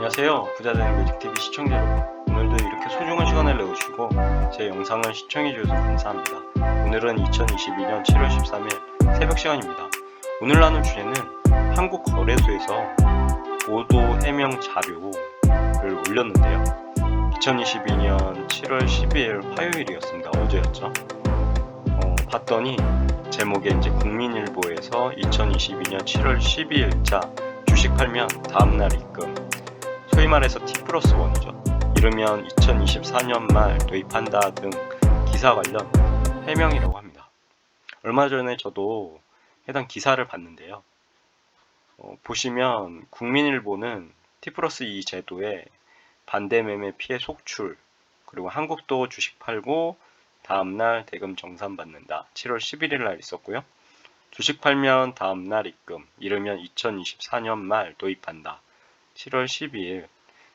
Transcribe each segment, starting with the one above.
안녕하세요. 부자되는 매직TV 시청자 여러분. 오늘도 이렇게 소중한 시간을 내주시고 제 영상을 시청해주셔서 감사합니다. 오늘은 2022년 7월 13일 새벽 시간입니다. 오늘 나눌 주제는 한국 거래소에서 보도 해명 자료를 올렸는데요. 2022년 7월 12일 화요일이었습니다. 어제였죠. 어, 봤더니 제목에 이제 국민일보에서 2022년 7월 12일자 주식 팔면 다음날 입금 소위 말해서 T 플러스 원이죠. 이르면 2024년 말 도입한다 등 기사 관련 해명이라고 합니다. 얼마 전에 저도 해당 기사를 봤는데요. 어, 보시면 국민일보는 T 플러스 2 제도에 반대 매매 피해 속출 그리고 한국도 주식 팔고 다음날 대금 정산 받는다. 7월 11일 날 있었고요. 주식 팔면 다음날 입금, 이르면 2024년 말 도입한다. 7월 12일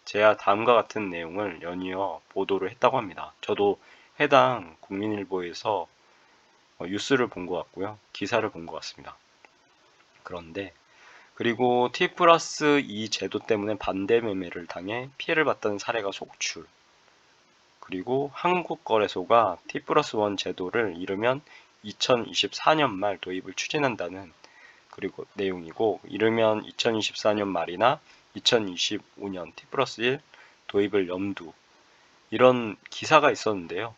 제야 다음과 같은 내용을 연이어 보도를 했다고 합니다. 저도 해당 국민일보에서 어, 뉴스를 본 것 같고요. 기사를 본 것 같습니다. 그런데 그리고 T 플러스 2 제도 때문에 반대 매매를 당해 피해를 봤다는 사례가 속출. 그리고 한국거래소가 T 플러스 1 제도를 이르면 2024년 말 도입을 추진한다는 그리고 내용이고 이르면 2024년 말이나 2025년 T 플러스 1 도입을 염두 이런 기사가 있었는데요.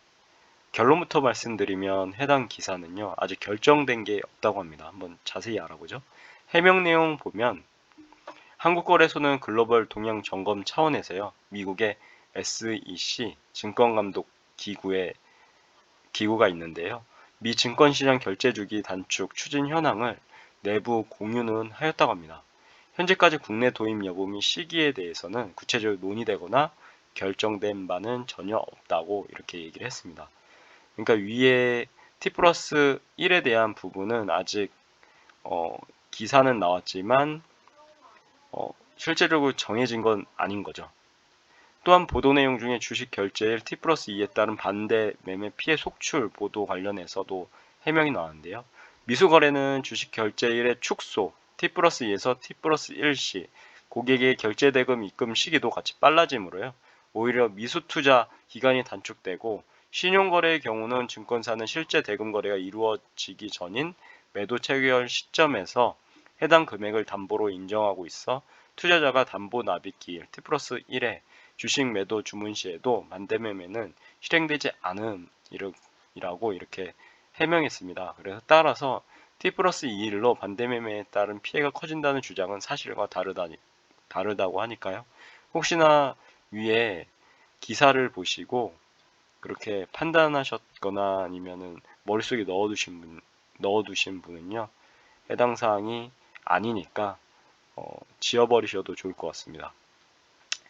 결론부터 말씀드리면 해당 기사는요 아직 결정된 게 없다고 합니다. 한번 자세히 알아보죠. 해명 내용 보면 한국거래소는 글로벌 동향 점검 차원에서요 미국의 SEC 증권감독 기구의 기구가 있는데요. 미 증권시장 결제주기 단축 추진 현황을 내부 공유는 하였다고 합니다. 현재까지 국내 도입 여부 및 시기에 대해서는 구체적으로 논의되거나 결정된 바는 전혀 없다고 이렇게 얘기를 했습니다. 그러니까 위에 T 플러스 1에 대한 부분은 아직 어, 기사는 나왔지만 어, 실제적으로 정해진 건 아닌 거죠. 또한 보도 내용 중에 주식 결제일 T 플러스 2에 따른 반대 매매 피해 속출 보도 관련해서도 해명이 나왔는데요. 미수거래는 주식 결제일의 축소 T 플러스 2에서 T 플러스 1시 고객의 결제 대금 입금 시기도 같이 빨라지므로요. 오히려 미수 투자 기간이 단축되고 신용거래의 경우는 증권사는 실제 대금 거래가 이루어지기 전인 매도 체결 시점에서 해당 금액을 담보로 인정하고 있어 투자자가 담보 납입 기일 T 플러스 1에 주식 매도 주문 시에도 만대매매는 실행되지 않음이라고 이렇게 해명했습니다. 그래서 따라서 T 플러스 2일로 반대매매에 따른 피해가 커진다는 주장은 사실과 다르다, 다르다고 하니까요. 혹시나 위에 기사를 보시고 그렇게 판단하셨거나 아니면은 머릿속에 넣어두신 분, 넣어두신 분은요. 해당 사항이 아니니까 어, 지워버리셔도 좋을 것 같습니다.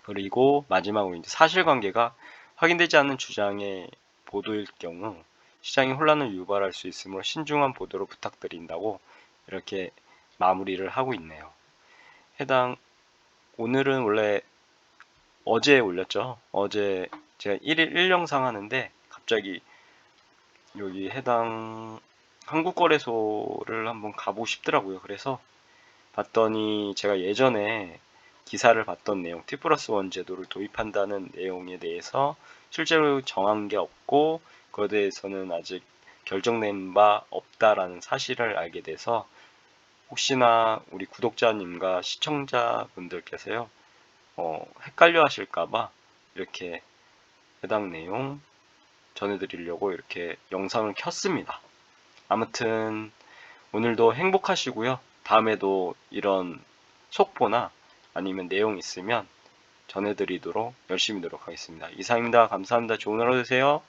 그리고 마지막으로 이제 사실관계가 확인되지 않는 주장의 보도일 경우 시장이 혼란을 유발할 수 있으므로 신중한 보도를 부탁드린다고 이렇게 마무리를 하고 있네요. 해당 오늘은 원래 어제 올렸죠. 어제 제가 1일 1영상 하는데 갑자기 여기 해당 한국거래소를 한번 가보고 싶더라고요. 그래서 봤더니 제가 예전에 기사를 봤던 내용, T 플러스 원 제도를 도입한다는 내용에 대해서 실제로 정한 게 없고 그에 대해서는 아직 결정된 바 없다라는 사실을 알게 돼서 혹시나 우리 구독자님과 시청자분들께서요 어, 헷갈려 하실까봐 이렇게 해당 내용 전해드리려고 이렇게 영상을 켰습니다. 아무튼 오늘도 행복하시고요. 다음에도 이런 속보나 아니면 내용 있으면 전해드리도록 열심히 노력하겠습니다. 이상입니다. 감사합니다. 좋은 하루 되세요.